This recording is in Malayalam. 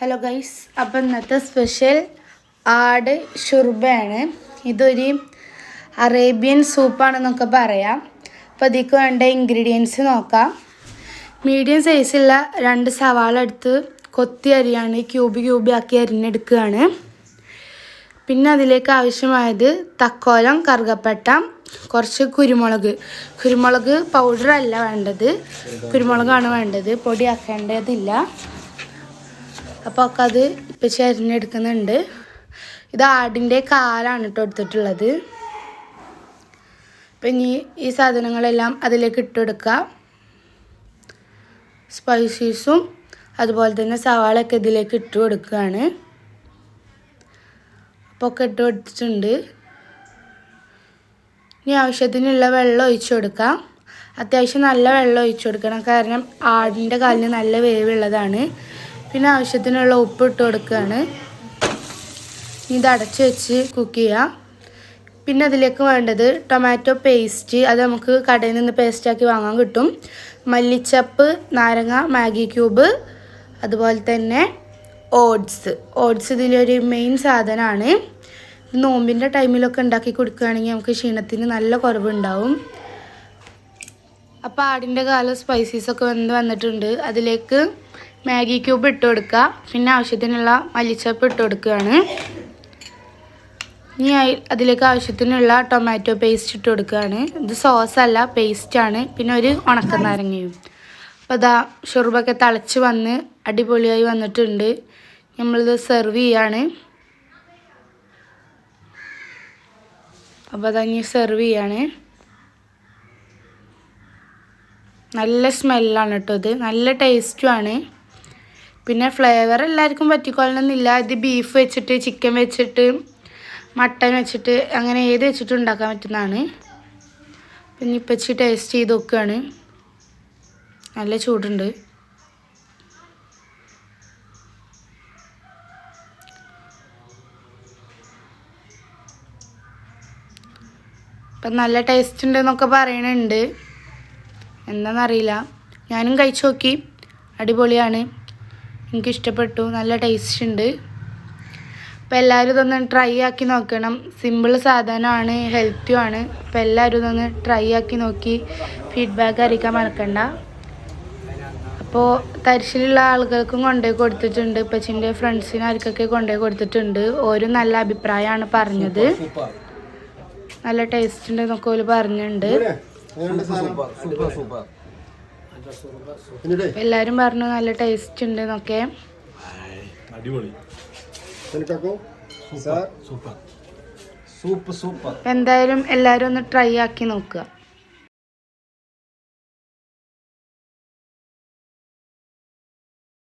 ഹലോ ഗൈസ് അപ്പം ഇന്നത്തെ സ്പെഷ്യൽ ആട് ഷുർബയാണ്. ഇതൊരു അറേബ്യൻ സൂപ്പാണെന്നൊക്കെ പറയാം. അപ്പോൾ അതിക്ക് വേണ്ട ഇൻഗ്രീഡിയൻസ് നോക്കാം. മീഡിയം സൈസുള്ള രണ്ട് സവാള എടുത്ത് കൊത്തി അരിയാണ് ക്യൂബ് ക്യൂബ് ആക്കി അരിഞ്ഞെടുക്കുകയാണ്. പിന്നെ അതിലേക്ക് ആവശ്യമായത് തക്കോലം കറുകപ്പട്ട കുറച്ച് കുരുമുളക്. കുരുമുളക് പൗഡർ അല്ല വേണ്ടത്. കുരുമുളകാണ് വേണ്ടത്. പൊടിയാക്കേണ്ടതില്ല. അപ്പോൾ ഒക്കെ അത് ഇപ്പം ചരിഞ്ഞെടുക്കുന്നുണ്ട് ഇത് ആടിന്റെ കാലാണ് കേട്ടോ എടുത്തിട്ടുള്ളത്. അപ്പം ഇനി ഈ സാധനങ്ങളെല്ലാം അതിലേക്ക് ഇട്ടെടുക്കുക സ്പൈസീസും അതുപോലെ തന്നെ സവാളയൊക്കെ ഇതിലേക്ക് ഇട്ട് കൊടുക്കുകയാണ്. അപ്പോൾ ഒക്കെ ഇട്ട് കൊടുത്തിട്ടുണ്ട്. ഇനി ആവശ്യത്തിനുള്ള വെള്ളം ഒഴിച്ചു കൊടുക്കാം അത്യാവശ്യം നല്ല വെള്ളം ഒഴിച്ചു കൊടുക്കണം. കാരണം ആടിന്റെ കാലിന് നല്ല വേവുള്ളതാണ്. പിന്നെ ആവശ്യത്തിനുള്ള ഉപ്പ് ഇട്ട് കൊടുക്കുകയാണ്. ഇത് അടച്ച് വെച്ച് കുക്ക് ചെയ്യുക പിന്നെ അതിലേക്ക് വേണ്ടത് ടൊമാറ്റോ പേസ്റ്റ് അത് നമുക്ക് കടയിൽ നിന്ന് പേസ്റ്റാക്കി വാങ്ങാൻ കിട്ടും. മല്ലിച്ചപ്പ് നാരങ്ങ മാഗി ക്യൂബ് അതുപോലെ തന്നെ ഓട്സ് ഓട്സ് ഇതിലൊരു മെയിൻ സാധനമാണ്. നോമ്പിന്റെ ടൈമിലൊക്കെ ഉണ്ടാക്കി കൊടുക്കുകയാണെങ്കിൽ നമുക്ക് ക്ഷീണത്തിന് നല്ല കുറവുണ്ടാവും. അപ്പോൾ ആടിന്റെ കാലം സ്പൈസീസൊക്കെ വന്ന് വന്നിട്ടുണ്ട്. അതിലേക്ക് മാഗി ക്യൂബ് ഇട്ട് കൊടുക്കുക. പിന്നെ ആവശ്യത്തിനുള്ള മല്ലിച്ചപ്പ് ഇട്ട് കൊടുക്കുകയാണ്. ഇനി അതിലേക്ക് ആവശ്യത്തിനുള്ള ടൊമാറ്റോ പേസ്റ്റ് ഇട്ട് കൊടുക്കുകയാണ്. ഇത് സോസ് അല്ല പേസ്റ്റാണ് പിന്നെ ഒരു ഉണക്ക നാരങ്ങയും അപ്പോൾ അതാ ഷുർബൊക്കെ തിളച്ച് വന്ന് അടിപൊളിയായി വന്നിട്ടുണ്ട്. നമ്മളിത് സെർവ് ചെയ്യാണ്. അപ്പോൾ അതങ്ങി സെർവ് ചെയ്യാണ്. നല്ല സ്മെല്ലാണ് കേട്ടോ ഇത്. നല്ല ടേസ്റ്റുമാണ് പിന്നെ ഫ്ലേവർ എല്ലാവർക്കും പറ്റിക്കൊള്ളണമെന്നില്ല. ഇത് ബീഫ് വെച്ചിട്ട് ചിക്കൻ വെച്ചിട്ട് മട്ടൻ വെച്ചിട്ട് അങ്ങനെ ഏത് വെച്ചിട്ട് ഉണ്ടാക്കാൻ പറ്റുന്നതാണ്. പിന്നെ ഇപ്പച്ചി ടേസ്റ്റ് ചെയ്ത് നോക്കുകയാണ് നല്ല ചൂടുണ്ട്. ഇപ്പം നല്ല ടേസ്റ്റ് ഉണ്ട് എന്നൊക്കെ പറയണുണ്ട്. എന്താണെന്നറിയില്ല ഞാനും കഴിച്ചു നോക്കി. അടിപൊളിയാണ്. എനിക്കിഷ്ടപ്പെട്ടു. നല്ല ടേസ്റ്റ് ഉണ്ട് അപ്പോൾ എല്ലാവരും ഇതൊന്ന് ട്രൈ ആക്കി നോക്കണം. സിമ്പിൾ സാധനമാണ് ഹെൽത്തിയുമാണ് അപ്പോൾ എല്ലാവരും ഇതൊന്ന് ട്രൈ ആക്കി നോക്കി. ഫീഡ്ബാക്ക് അറിയിക്കാൻ മറക്കണ്ട. അപ്പോൾ തരിശിലുള്ള ആളുകൾക്കും കൊണ്ടുപോയി കൊടുത്തിട്ടുണ്ട്. ഇപ്പച്ചിന്റെ ഫ്രണ്ട്സിനും ആർക്കൊക്കെ കൊണ്ടുപോയി കൊടുത്തിട്ടുണ്ട്. ഓരും നല്ല അഭിപ്രായമാണ് പറഞ്ഞത്. നല്ല ടേസ്റ്റ് ഉണ്ട് എന്നൊക്കെ ഓര് പറഞ്ഞിട്ടുണ്ട് എല്ലാരും പറഞ്ഞു നല്ല ടേസ്റ്റ് ഉണ്ട് എന്നൊക്കെ. അടിപൊളി. Super super. Super super. എന്തായാലും എല്ലാരും ഒന്ന് ട്രൈ ആക്കി നോക്കുക.